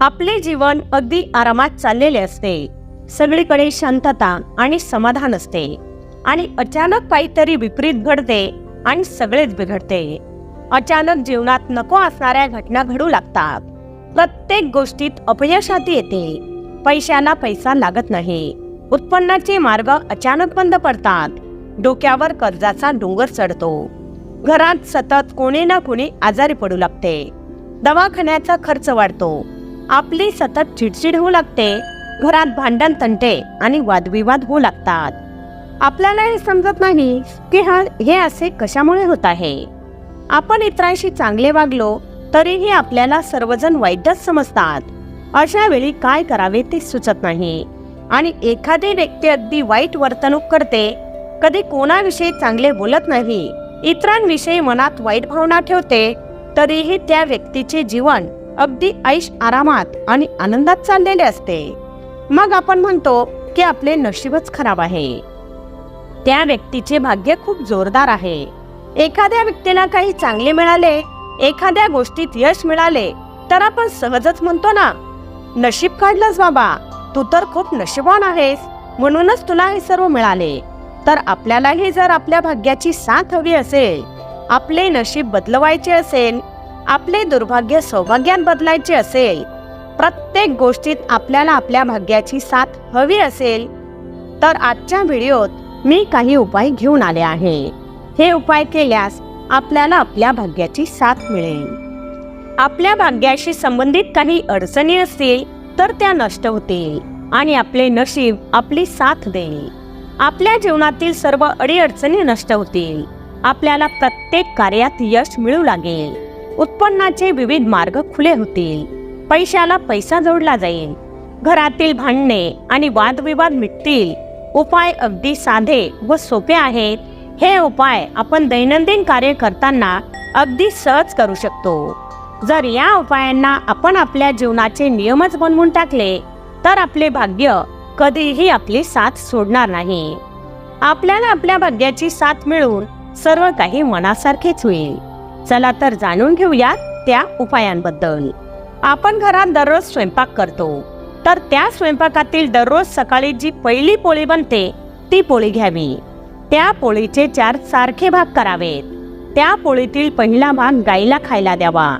आपले जीवन अगदी आरामात चाललेले असते. सगळीकडे शांतता आणि समाधान असते. आणि अचानक काहीतरी विपरीत घडते आणि सगळेच बिघडते. अचानक जीवनात नको असणाऱ्या घटना घडू लागतात. प्रत्येक गोष्टीत अपयश हाती येते. पैशाला पैसा लागत नाही. उत्पन्नाचे मार्ग अचानक बंद पडतात. डोक्यावर कर्जाचा डोंगर चढतो. घरात सतत कोणी ना कोणी आजारी पडू लागते. दवाखान्याचा खर्च वाढतो. आपली सतत चिडचिड होऊ लागते घरात भांडण तंटे आणि वादविवाद होऊ लागतात. आपल्याला हे समजत नाही की हा हे असे कशामुळे होत आहे? आपण इतरांशी चांगले वागलो तरीही आपल्याला सर्वजण वाईटच समजतात. अशा वेळी काय करावे ते सुचत नाही. आणि एखादी व्यक्ती अगदी वाईट वर्तणूक करते कधी कोणाविषयी चांगले बोलत नाही इतरांविषयी मनात वाईट भावना ठेवते तरीही त्या व्यक्तीचे जीवन अगदी ऐश आरामात आणि आनंदात चाललेले असते. मग आपण म्हणतो की आपले नशीबच खराब आहे. त्या व्यक्तीचे भाग्य खूप जोरदार आहे. एखाद्या व्यक्तीला काही चांगले मिळाले एखाद्या गोष्टीत यश मिळाले तर आपण सहजच म्हणतो ना नशीब काढलंस बाबा तू तर खूप नशिबान आहेस म्हणूनच तुला हे सर्व मिळाले. तर आपल्यालाही जर आपल्या भाग्याची साथ हवी असेल आपले नशीब बदलवायचे असेल आपले दुर्भाग्य सौभाग्यात बदलायचे असेल. प्रत्येक गोष्टीत आपल्याला आपल्या भाग्याची साथ हवी असेल. तर आजच्या व्हिडिओत मी काही उपाय घेऊन आले आहे. हे उपाय केल्यास आपल्याला आपल्या भाग्याची साथ मिळेल. आपल्या भाग्याशी संबंधित काही अडचणी असतील तर त्या नष्ट होतील आणि आपले नशीब आपली साथ देईल. आपल्या जीवनातील सर्व अडीअडचणी नष्ट होतील. आपल्याला प्रत्येक कार्यात यश मिळू लागेल. उत्पन्नाचे विविध मार्ग खुले होतील. पैशाला पैसा जोडला जाईल. घरातील भांडणे आणि वादविवाद मिटतील. उपाय अगदी साधे व सोपे आहेत. हे उपाय आपण दैनंदिन कार्य करताना अगदी सहज करू शकतो. जर या उपायांना आपण आपल्या जीवनाचे नियमच बनवून टाकले तर आपले भाग्य कधीही आपली साथ सोडणार नाही. आपल्याला आपल्या भाग्याची साथ मिळून सर्व काही मनासारखेच होईल. चला तर जाणून घेऊया त्या उपायांबद्दल. आपण घरात दररोज स्वयंपाक करतो. तर त्या स्वयंपाकातील दररोज सकाळी जी पहिली पोळी बनते ती पोळी घ्यावी. त्या पोळीचे चार सारखे भाग करावेत. त्या पोळीतील पहिला भाग गाईला खायला द्यावा.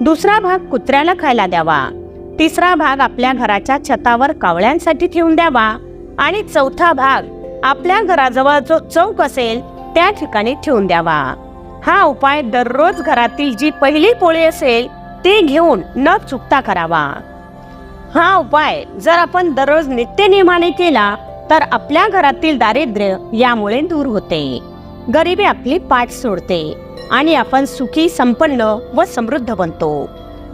दुसरा भाग कुत्र्याला खायला द्यावा. तिसरा भाग आपल्या घराच्या छतावर कावळ्यांसाठी ठेवून द्यावा. आणि चौथा भाग आपल्या घराजवळ जो चौक असेल त्या ठिकाणी ठेवून द्यावा. हा उपाय दररोज घरातील जी पहिली पोळी असेल ती घेऊन न चुकता करावा. हा उपाय जर आपण दररोज नित्यनियमाने केला तर आपल्या घरातील दारिद्र्य यामुळे दूर होते. गरिबी आपली पाठ सोडते आणि आपण सुखी संपन्न व समृद्ध बनतो.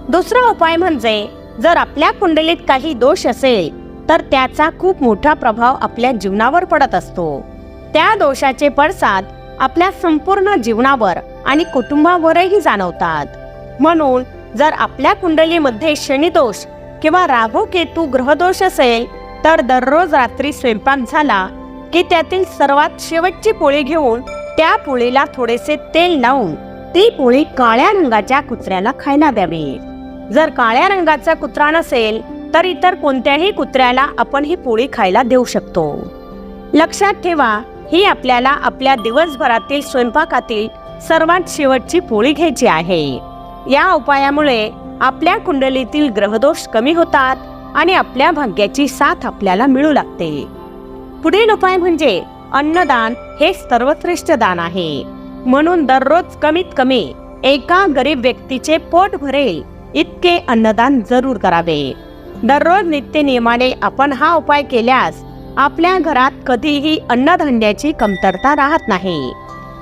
दुसरा उपाय म्हणजे जर आपल्या कुंडलीत काही दोष असेल तर त्याचा खूप मोठा प्रभाव आपल्या जीवनावर पडत असतो. त्या दोषाचे पडसाद आपल्या संपूर्ण जीवनावर आणि कुटुंबावरही जाणवतात. म्हणून जर आपल्या कुंडलीमध्ये शनिदोष किंवा राहू केतू ग्रहदोष असेल तर दररोज रात्री स्वयंपाक झाला की त्यातील सर्वात शेवटची पोळी घेऊन त्या पोळीला थोडेसे तेल लावून ती पोळी काळ्या रंगाच्या कुत्र्याला खायला द्यावी. जर काळ्या रंगाचा कुत्रा नसेल तर इतर कोणत्याही कुत्र्याला आपण ही पोळी खायला देऊ शकतो. लक्षात ठेवा ही आपल्याला आपल्या दिवसभरातील स्वयंपाकातील सर्वात शेवटची पोळी घ्यायची आहे. या उपायामुळे आपल्या कुंडलीतील ग्रहदोष कमी होतात आणि आपल्या भाग्याची साथ आपल्याला मिळू लागते. पुढील उपाय म्हणजे अन्नदान हे सर्वश्रेष्ठ दान आहे. म्हणून दररोज कमीत कमी एका गरीब व्यक्तीचे पोट भरेल इतके अन्नदान जरूर करावे. दररोज नित्य नियमाने आपण हा उपाय केल्यास आपल्या घरात कधीही अन्नधान्याची कमतरता राहत नाही.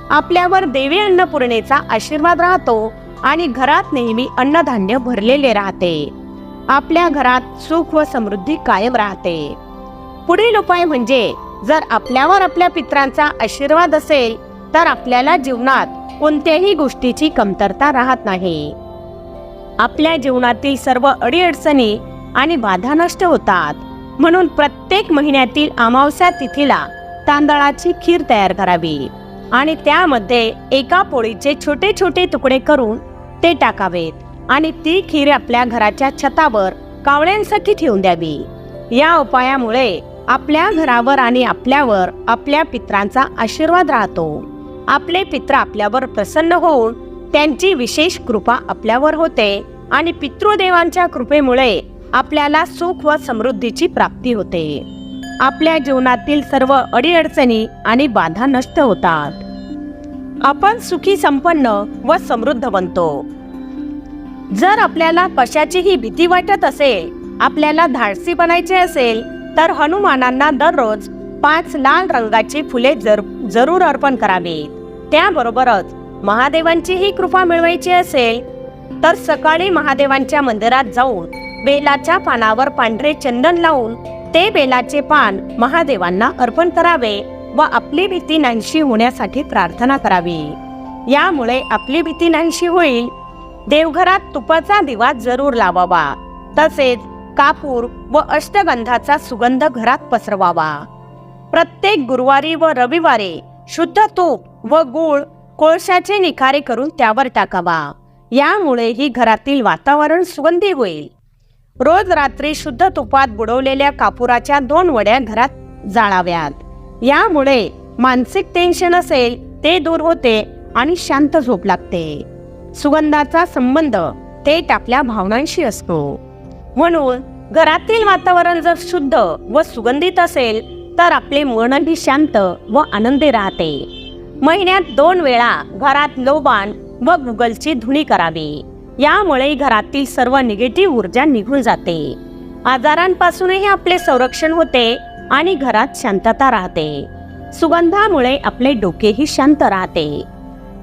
आपल्यावर देवी अन्नपूर्णेचा आशीर्वाद राहतो आणि घरात नेहमी अन्नधान्य भरलेले राहते. आपल्या घरात सुख व समृद्धी कायम राहते. पुढील उपाय म्हणजे जर आपल्यावर आपल्या पित्रांचा आशीर्वाद असेल तर आपल्याला जीवनात कोणत्याही गोष्टीची कमतरता राहत नाही. आपल्या जीवनातील सर्व अडीअडचणी आणि बाधा नष्ट होतात. म्हणून प्रत्येक महिन्यातील अमावस्या तिथीला तांदळाची खीर तयार करावी. आणि त्यामध्ये एका पोळीचे छोटे छोटे तुकडे करून ते टाकावेत. आणि ती खीर आपल्या घराच्या छतावर कावळ्यांसाठी ठेवून द्यावी. या उपायामुळे आपल्या घरावर आणि आपल्यावर आपल्या पित्रांचा आशीर्वाद राहतो. आपले पित्र आपल्यावर प्रसन्न होऊन त्यांची विशेष कृपा आपल्यावर होते. आणि पितृदेवांच्या कृपेमुळे आपल्याला सुख व समृद्धीची प्राप्ती होते. आपल्या जीवनातील सर्व अडीअडचणी आणि बाधा नष्ट होतात. आपण सुखी संपन्न व समृद्ध बनतो जर आपल्याला कशाचीही भीती वाटत असेल आपल्याला धाडसी बनायचे असेल तर हनुमानांना दररोज पाच लाल रंगाची फुले जर जरूर अर्पण करावीत. त्याबरोबरच महादेवांचीही कृपा मिळवायची असेल तर सकाळी महादेवांच्या मंदिरात जाऊन बेलाच्या पानावर पांढरे चंदन लावून ते बेलाचे पान महादेवांना अर्पण करावे व आपली भीती नाहीशी होण्यासाठी प्रार्थना करावी. यामुळे आपली भीती नाहीशी होईल. देवघरात तुपाचा दिवा जरूर लावावा. तसेच कापूर व अष्टगंधाचा सुगंध घरात पसरवावा. प्रत्येक गुरुवारी व रविवारी शुद्ध तूप व गूळ कोळशाचे निखारे करून त्यावर टाकावा. यामुळे ही घरातील वातावरण सुगंधी होईल. रोज रात्री शुद्ध तुपात बुडवलेल्या कापुराच्या दोन वड्या घरात जाळाव्यात. यामुळे मानसिक टेन्शन असेल ते दूर होते आणि शांत झोप लागते. सुगंधाचा संबंध थेट आपल्या भावनांशी असतो. म्हणून घरातील वातावरण जर शुद्ध व सुगंधित असेल तर आपले मनही शांत व आनंदी राहते. महिन्यात दोन वेळा घरात लोबान व गुगलची धुणी करावी. यामुळे घरातील सर्व निगेटिव्ह ऊर्जा निघून जाते. आजारांपासूनही आपले संरक्षण होते आणि घरात शांतता राहते. सुगंधामुळे आपले डोकेही शांत राहते.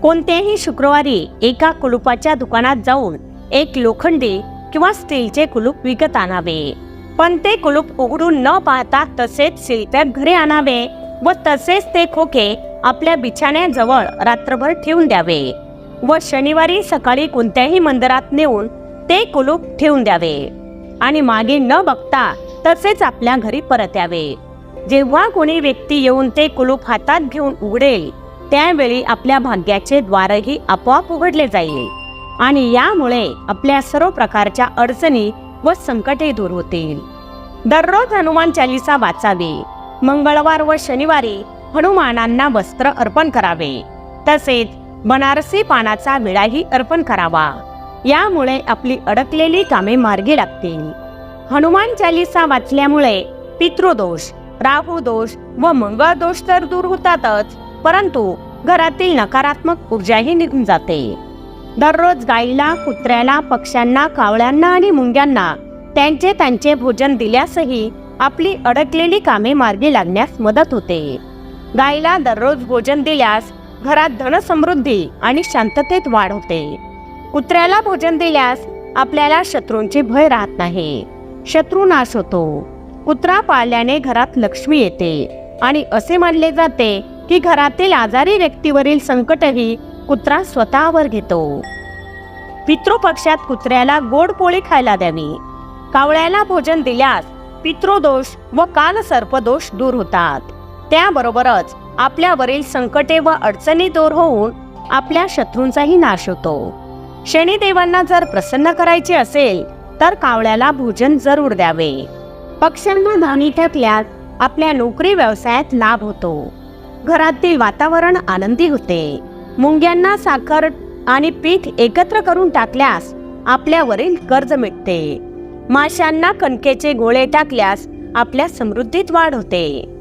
कोणत्याही शुक्रवारी एका कुलुपाच्या दुकानात जाऊन एक लोखंडी किंवा स्टीलचे कुलूप विकत आणावे. पण ते कुलूप उघडून न पाहता तसेच शिल्प्यात घरी आणावे व तसेच ते खोके आपल्या बिछाण्याजवळ रात्रभर ठेवून द्यावे. व शनिवारी सकाळी कोणत्याही मंदिरात नेऊन ते कुलूप ठेवून द्यावे. आणि मागे न बघता तसेच आपल्या घरी परत यावे. जेव्हा कोणी व्यक्ती येऊन ते कुलूप हातात घेऊन उघडेल त्यावेळी आपल्या भाग्याचे द्वारही आपोआप उघडले जाईल. आणि यामुळे आपल्या सर्व प्रकारच्या अडचणी व संकटे दूर होतील. दररोज हनुमान चालिसा वाचावे. मंगळवार व शनिवारी हनुमानांना वस्त्र अर्पण करावे. तसेच बनारसी पानाचा विडाही अर्पण करावा. यामुळे आपली अडकलेली कामे मार्गी लागतील. हनुमान चालिसा वाचल्यामुळे पितृदोष राहू दोष व मंगळ दोष तर दूर होतातच परंतु घरातील नकारात्मक ऊर्जाही निघून जाते. दररोज गाईला कुत्र्याला पक्ष्यांना कावळ्यांना आणि मुंग्यांना त्यांचे त्यांचे भोजन दिल्यासही आपली अडकलेली कामे मार्गी लागण्यास मदत होते. गाईला दररोज भोजन दिल्यास घरात धनसमृद्धी आणि शांततेत वाढ होते. कुत्र्याला भोजन दिल्यास आपल्याला शत्रूंचे भय राहत नाही. शत्रू नाश होतो. कुत्रा पाळल्याने घरात लक्ष्मी येते आणि असे मानले जाते की घरातील आजारी व्यक्तीवरील संकटही कुत्रा स्वतःवर घेतो. पितृपक्षात कुत्र्याला गोड पोळी खायला द्यावी. कावळ्याला भोजन दिल्यास पितृदोष व कालसर्पदोष दूर होतात. त्याबरोबरच आपल्यावरील संकटे व अडचणी दूर होऊन आपल्या शत्रूंचाही नाश होतो. शनिदेवांना जर प्रसन्न करायचे असेल तर कावळ्याला भोजन जरूर द्यावे. पक्ष्यांना धानी ठेपल्यास आपल्या नोकरी व्यवसायात लाभ होतो. घरातील वातावरण आनंदी होते. मुंग्यांना साखर आणि पीठ एकत्र करून टाकल्यास आपल्यावरील कर्ज मिटते. माशांना कणकेचे गोळे टाकल्यास आपल्या समृद्धीत वाढ होते.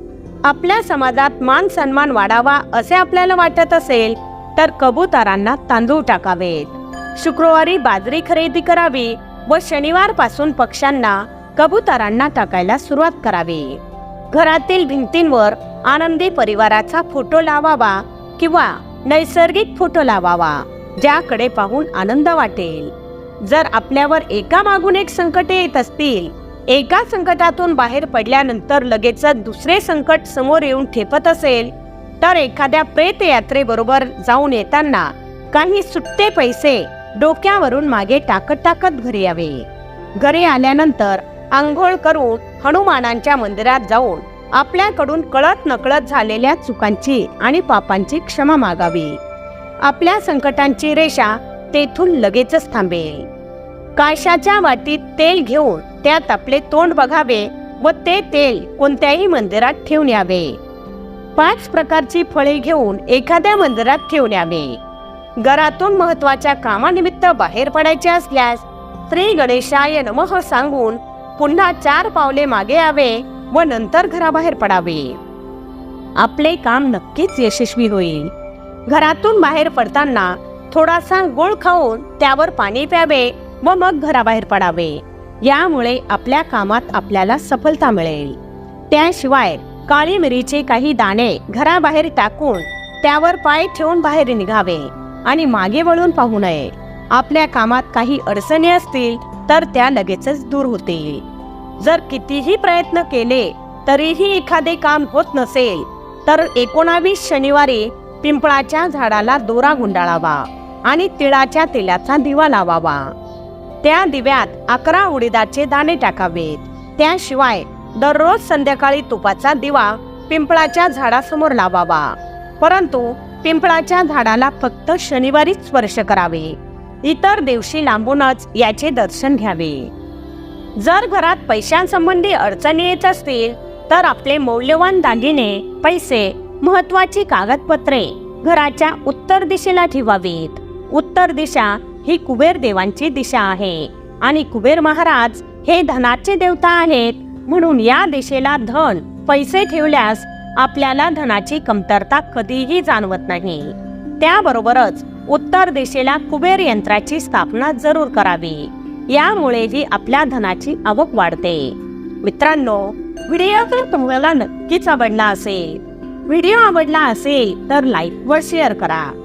आपल्या समाजात मान सन्मान वाढावा असे आपल्याला वाटत असेल तर कबुतरांना तांदूळ टाकावेत. शुक्रवारी बाजरी खरेदी करावी व शनिवारपासून पक्ष्यांना कबुतरांना टाकायला सुरुवात करावी. घरातील भिंतींवर आनंदी परिवाराचा फोटो लावावा किंवा नैसर्गिक फोटो लावावा ज्याकडे पाहून आनंद वाटेल. जर आपल्यावर एका मागून एक संकटे येत असतील एका संकटातून बाहेर पडल्यानंतर लगेच दुसरे संकट समोर येऊन ठेपत असेल. तर एखाद्या प्रेत यात्रेबरोबर जाऊन येताना काही सुट्टे पैसे डोक्यावरून मागे टाकत टाकत घरी यावे. घरी आल्यानंतर आंघोळ करून हनुमानांच्या मंदिरात जाऊन आपल्याकडून कळत नकळत झालेल्या चुकांची आणि पापांची क्षमा मागावी. आपल्या संकटांची रेषा तेथून लगेचच थांबेल. काशाच्या वाटीत तेल घेऊन त्यात आपले तोंड बघावे व ते तेल कोणत्याही मंदिरात ठेवून यावे. पाच प्रकारची फळे घेऊन एखाद्या मंदिरात ठेवून यावे. घरातून महत्त्वाच्या कामानिमित्त बाहेर पडायचे असल्यास श्री गणेशाय नमः सांगून पुन्हा चार पावले मागे यावे व नंतर घराबाहेर पडावे. आपले काम नक्कीच यशस्वी होईल. घरातून बाहेर पडताना थोडासा गोळ खाऊन त्यावर पाणी प्यावे व मग घराबाहेर पडावे. यामुळे आपल्या कामात आपल्याला सफलता मिळेल. त्याशिवाय काळी मिरीचे काही दाणे घराबाहेर टाकून त्यावर पाय ठेवून बाहेर निघावे आणि मागे वळून पाहू नये. आपल्या कामात काही अडचणी असतील तर त्या लगेचच दूर होतील. जर कितीही प्रयत्न केले तरीही एखादे काम होत नसेल तर एकोणावीस शनिवारी पिंपळाच्या झाडाला दोरा गुंडाळावा आणि तिळाच्या तेलाचा दिवा लावावा. त्या दिव्यात अकरा उडीदाचे दाणे टाकावेत. त्याशिवाय दररोज संध्याकाळी तुपाचा दिवा पिंपळाच्या झाडासमोर लावावा. परंतु पिंपळाच्या झाडाला फक्त शनिवारीच स्पर्श करावे. इतर दिवशी लांबूनच याचे दर्शन घ्यावे. जर घरात पैशांसंबंधी अडचणी येत असतील तर आपले मौल्यवान दागिने पैसे महत्वाची कागदपत्रे घराच्या उत्तर दिशेला ठेवावीत. उत्तर दिशा ही कुबेर देवांची दिशा आहे. आणि कुबेर महाराज हे धनाचे देवता आहेत. म्हणून या दिशेला धन पैसे ठेवल्यास आपल्याला धनाची कमतरता कधीही जाणवत नाही. त्याबरोबरच उत्तर दिशेला कुबेर यंत्राची स्थापना जरूर करावी. यामुळेही आपल्या धनाची आवक वाढते. मित्रांनो व्हिडिओ जर तुम्हाला नक्कीच आवडला असेल व्हिडिओ आवडला असेल तर लाईक व शेअर करा.